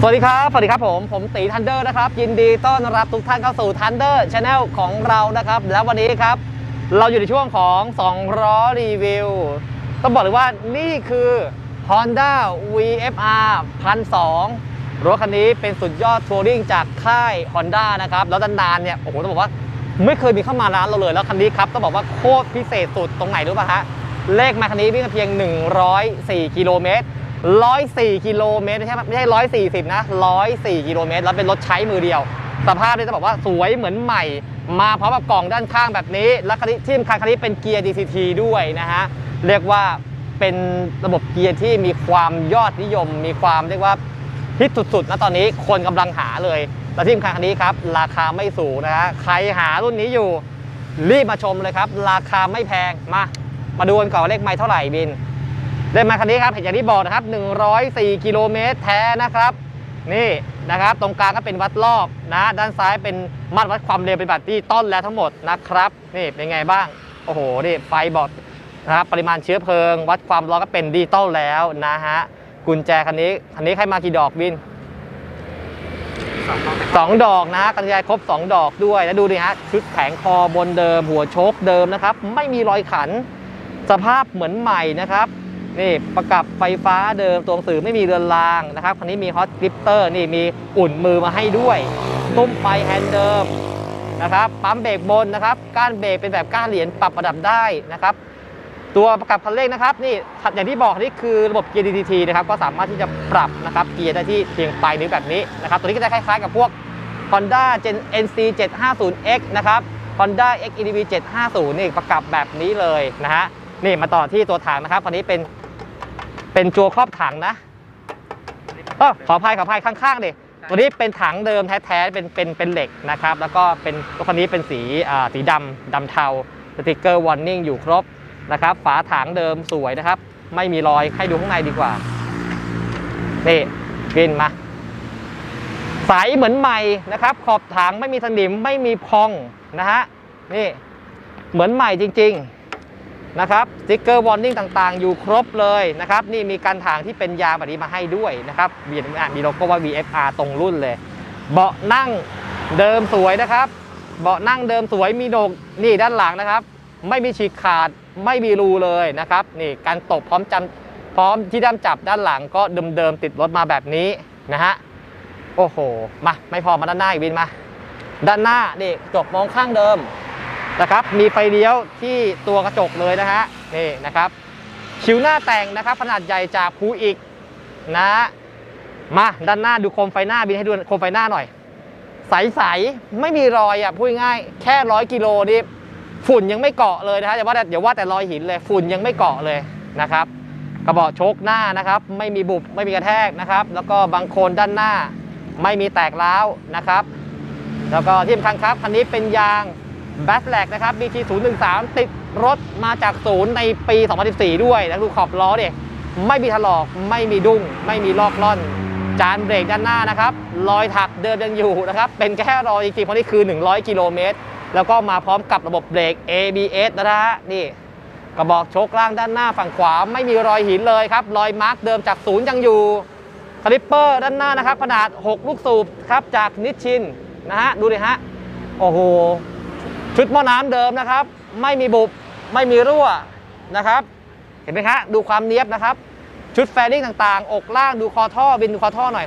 สวัสดีครับ สวัสดีครับผม ผมตีทันเดอร์นะครับ ยินดีต้อนรับทุกท่านเข้าสู่ทันเดอร์ช n แนลของเรานะครับ แล้ววันนี้ครับ เราอยู่ในช่วงของ2ล้อรีวิว ต้องบอกเลยว่านี่คือ Honda VFR 1002รถคันนี้เป็นสุดยอดทัวริงจากค่าย Honda นะครับ แล้วนานๆเนี่ย โอ้โห ต้องบอกว่าไม่เคยมีเข้ามาร้านเราเลย แล้วคันนี้ครับ ต้องบอกว่าโคตรพิเศษสุดตรงไหนรู้ป่ะฮะ เลขมาคันนี้วิ่งเพียง 104 กิโลเมตร 104กิโลเมตรไม่ใช่ไม่ใช่140 นะ 104กิโลเมตร แล้วเป็นรถใช้มือเดียว สภาพนี่จะบอกว่าสวยเหมือนใหม่ มาพร้อมกับกล่องด้านข้างแบบนี้ และคันนี้ที่สำคัญคันนี้เป็นเกียร์ DCT ด้วยนะฮะ เรียกว่าเป็นระบบเกียร์ที่มีความยอดนิยม มีความเรียกว่าฮิตสุดๆนะตอนนี้คนกำลังหาเลย และที่สำคัญคันนี้ครับ ราคาไม่สูงนะฮะ ใครหารุ่นนี้อยู่รีบมาชมเลยครับ ราคาไม่แพง มา มาดูกันก่อนเลขไม้เท่าไหร่บิน เลขไม้คันนี้ครับเห็นอย่างที่บอกนะครับ 104 กิโลเมตรแท้นะครับ นี่นะครับ ตรงกลางก็เป็นวัดรอบนะ ด้านซ้ายเป็นมาตรวัดความเร็วเป็นแบบที่ต้นแล้วทั้งหมดนะครับ นี่เป็นไงบ้าง โอ้โห นี่ไฟบอกนะครับปริมาณเชื้อเพลิง วัดความร้อนก็เป็นดิจิตอลแล้วนะฮะ กุญแจคันนี้คันนี้ใครมากี่ดอกบินสองดอกนะกันไกรครบ 2 ดอกด้วย แล้วดูดิฮะ ชุดแผงคอบนเดิม หัวโชคเดิมนะครับ ไม่มีรอยขัน สภาพเหมือนใหม่นะครับ นี่ประกับไฟฟ้าเดิมตัวหนังสือไม่มีเรือนรางนะครับคันนี้มีฮอตกริปเตอร์นี่มีอุ่นมือมาให้ด้วยตุ้มไฟแฮนด์เดิมนะครับปั๊มเบรกบนนะครับก้านเบรกเป็นแบบก้านเหรียญปรับระดับได้นะครับ ตัวประกับคันเร่งนะครับนี่อย่างที่บอกนี่คือระบบเกียร์ DTT นะครับก็สามารถที่จะปรับนะครับเกียร์ได้ที่เพียงปลายนิ้วแบบนี้นะครับตัวนี้ก็จะคล้ายๆกับพวก Honda Gen NC 750X นะครับ Honda X EDV 750 นี่ประกับแบบนี้เลยนะฮะนี่มาต่อที่ตัวถังนะครับคันนี้เป็น เป็นจัวครอบถังนะเอ้อขออภัยขออภัยข้างๆดิตัวนี้เป็นถังเดิมแท้ๆเป็นเป็นเป็นเหล็กนะครับ แล้วก็เป็นตัวคันนี้เป็นสีอ่าสีดำดำเทาสติกเกอร์วอร์นิ่งอยู่ครบนะครับ ฝาถังเดิมสวยนะครับ ไม่มีรอยให้ดูข้างในดีกว่านี่กินมาใสเหมือนใหม่นะครับ ขอบถังไม่มีสนิมไม่มีพองนะฮะนี่เหมือนใหม่จริง ๆ นะครับสติ๊กเกอร์วอร์นิ่งต่างๆ อยู่ครบเลยนะครับนี่มีการถางที่เป็นยางแบบนี้มาให้ด้วยนะครับมีอะมีโลโก้ว่า VFR ตรงรุ่นเลย เบาะนั่งเดิมสวยนะครับ เบาะนั่งเดิมสวยมีโหนกนี่ด้านหลังนะครับ ไม่มีฉีกขาดไม่มีรูเลยนะครับนี่การตบพร้อมจำพร้อมที่ด้ามจับด้านหลังก็เดิมๆติดรถมาแบบนี้นะฮะโอ้โหมาไม่พอมาด้านหน้าอีกวินมา ด้านหน้านี่กระจกมองข้างเดิม นะครับ มีไฟเลี้ยวที่ตัวกระจกเลยนะฮะนี่นะครับ คิ้วหน้าแต่งนะครับขนาดใหญ่จากภูอีกนะมาด้านหน้าดูโคมไฟหน้าบินให้ดูโคมไฟหน้าหน่อย ใสๆไม่มีรอยอะพูดง่ายแค่ร้อยกิโลนี่ฝุ่นยังไม่เกาะเลยนะฮะอย่าว่าแต่อย่าว่าแต่รอยหินเลยฝุ่นยังไม่เกาะเลยนะครับกระบอกโชคหน้านะครับ ไม่มีบุบไม่มีกระแทกนะครับ แล้วก็บางโคนด้านหน้า ไม่มีแตกร้าวนะครับ แล้วก็ที่สำคัญครับคันนี้เป็นยาง แบทแลกนะครับ BT 0 1 3 ติดรถมาจากศูนย์ในปี 2014 ด้วยนะดูขอบล้อดิไม่มีถลอก ไม่มีดุ้ง ไม่มีลอกล่อน จานเบรกด้านหน้านะครับรอยถักเดิมยังอยู่นะครับ เป็นแค่รอยจริงๆเพราะนี่คือ 100 กิโลเมตร แล้วก็มาพร้อมกับระบบเบรก ABS นะฮะนี่กระบอกโชคล่างด้านหน้าฝั่งขวาไม่มีรอยหินเลยครับ รอยมาร์กเดิมจากศูนย์ยังอยู่คลิปเปอร์ด้านหน้านะครับ ขนาด 6 ลูกสูบครับจากนิชชินนะฮะดูดิฮะโอ้โห ชุดหม้อน้ำเดิมนะครับ ไม่มีบุบไม่มีรั่วนะครับ เห็นไหมคะดูความเนี้ยบนะครับ ชุดแฟริ่งต่างๆ อกล่างดูคอท่อบินดูคอท่อหน่อย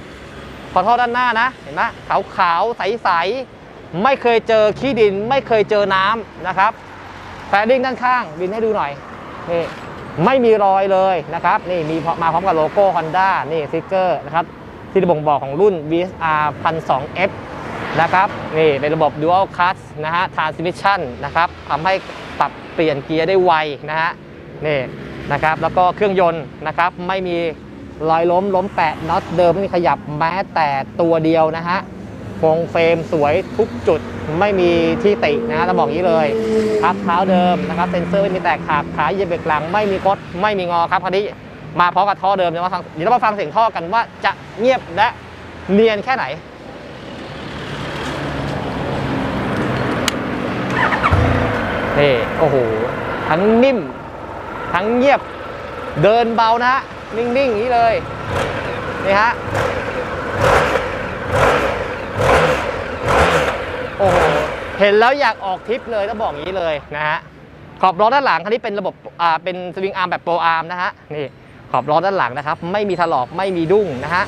ขอโทษด้านหน้านะ เห็นไหมขาวขาวๆใสๆไม่เคยเจอขี้ดิน ไม่เคยเจอน้ำนะครับแฟริ่งด้านข้างบินให้ดูหน่อยนี่ไม่มีรอยเลยนะครับ นี่มีมาพร้อมกับโลโก้ Honda นี่สติกเกอร์นะครับที่บ่งบอกของรุ่น VSR 1002F นะครับนี่เป็นระบบ Dual Clutch นะฮะ Transmission นะครับทำให้ปรับเปลี่ยนเกียร์ได้ไวนะฮะนี่นะครับแล้วก็เครื่องยนต์นะครับไม่มีรอยล้มล้มแปะน็อตเดิมไม่มีขยับแม้แต่ตัวเดียวนะฮะโครงเฟรมสวยทุกจุดไม่มีที่ตินะฮะต้องบอกอย่างนี้เลยพับเท้าเดิมนะครับเซ็นเซอร์ไม่มีแตกหักขาเหยียบเบรกหลังไม่มีคดไม่มีงอครับคันนี้มาพร้อมกับท่อเดิมเดี๋ยวมาฟังเดี๋ยวเรามาฟังเสียงท่อกันว่าจะเงียบและเนียนแค่ไหน นี่โอ้โห ทั้งนิ่ม ทั้งเงียบ เดินเบานะฮะ นิ่งๆอย่างนี้เลย นี่ฮะ โอ้โห เห็นแล้วอยากออกทริปเลยต้องบอกงี้เลยนะฮะ ขอบล้อด้านหลังคันนี้เป็นระบบ อ่า เป็นสวิงอาร์มแบบโปรอาร์มนะฮะ นี่ ขอบล้อด้านหลังนะครับ ไม่มีถลอก ไม่มีดุ้งนะฮะ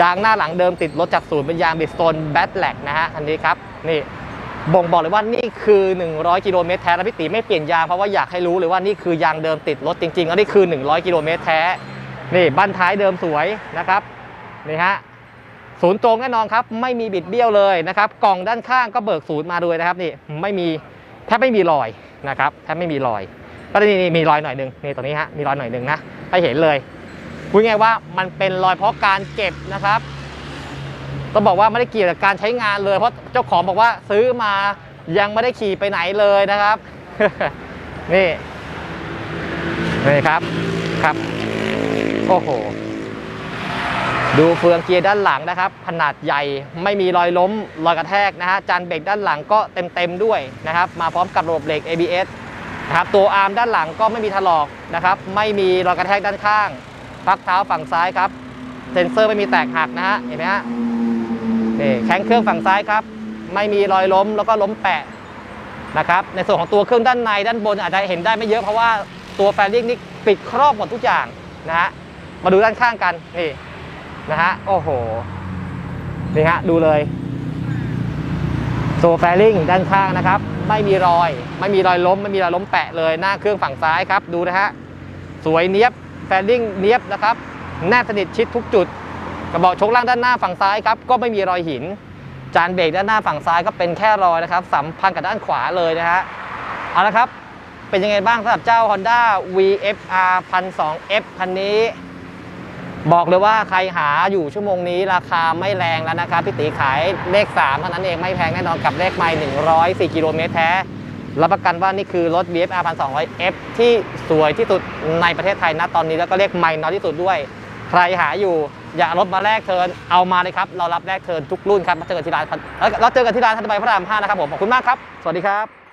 ยางหน้าหลังเดิมติดรถจากศูนย์เป็นยางบิสโตนแบทแลกนะฮะ คันนี้ครับ นี่ บ่งบอกเลยว่านี่คือ 100 กิโลเมตรแท้แล้วพี่ตีไม่เปลี่ยนยางเพราะว่าอยากให้รู้เลยว่านี่คือยางเดิมติดรถจริงๆแล้วนี่คือ 100 กิโลเมตรแท้นี่บั้นท้ายเดิมสวยนะครับนี่ฮะศูนย์ตรงแน่นอนครับ ไม่มีบิดเบี้ยวเลยนะครับ กล่องด้านข้างก็เบิกศูนย์มาด้วยนะครับนี่ไม่มีแทบไม่มีรอยนะครับแทบไม่มีรอย ก็นี่นี่มีรอยหน่อยหนึ่งนี่ตรงนี้ฮะมีรอยหน่อยหนึ่งนะให้เห็นเลยพูดง่ายว่ามันเป็นรอยเพราะการเก็บนะครับ ต้องบอกว่าไม่ได้เกี่ยวกับการใช้งานเลย เพราะเจ้าของบอกว่าซื้อมายังไม่ได้ขี่ไปไหนเลยนะครับ นี่นี่ครับครับโอ้โหดูเฟืองเกียร์ด้านหลังนะครับ ขนาดใหญ่ไม่มีรอยล้มรอยกระแทกนะฮะจานเบรกด้านหลังก็เต็มๆด้วยนะครับ มาพร้อมกับระบบเบรก ABS นะครับตัวอาร์มด้านหลังก็ไม่มีถลอกนะครับ ไม่มีรอยกระแทกด้านข้างพักเท้าฝั่งซ้ายครับเซ็นเซอร์ไม่มีแตกหักนะฮะเห็นไหมฮะ แข้งเครื่องฝั่งซ้ายครับ ไม่มีรอยล้มแล้วก็ล้มแปะนะครับ ในส่วนของตัวเครื่องด้านในด้านบนอาจจะเห็นได้ไม่เยอะเพราะว่าตัวแฟลิงนี่ปิดครอบหมดทุกอย่างนะฮะ มาดูด้านข้างกันนี่นะฮะ โอ้โห นี่ฮะดูเลยโซแฟลิงด้านข้างนะครับ ไม่มีรอย ไม่มีรอยล้ม ไม่มีรอยล้มแปะเลยหน้าเครื่องฝั่งซ้ายครับ ดูนะฮะ สวยเนี้ยบแฟลิงเนี้ยบนะครับ แนบสนิทชิดทุกจุด กระบอกชกล่างด้านหน้าฝั่งซ้ายครับก็ไม่มีรอยหิน จานเบรกด้านหน้าฝั่งซ้ายก็เป็นแค่รอยนะครับสัมพันธ์กับด้านขวาเลยนะฮะเอาละครับเป็นยังไงบ้างสำหรับเจ้า Honda VFR 1002F คันนี้ บอกเลยว่าใครหาอยู่ชั่วโมงนี้ราคาไม่แรงแล้วนะครับพี่ตีขายเลข 3 เท่านั้นเองไม่แพงแน่นอนกับเลขไม่104กิโลเมตรแท้รับประกันว่านี่คือรถ BFR 1200F ที่สวยที่สุดในประเทศไทยนะตอนนี้แล้วก็เลขไม่น้อยที่สุดด้วย ใครหาอยู่ อย่ารถมาแลกเทินเอามาเลยครับ เรารับแลกเทินทุกรุ่นครับ มาเจอกันที่ร้านแล้วเราเจอกันที่ร้านทันใบพระราม5นะครับผม ขอบคุณมากครับ สวัสดีครับ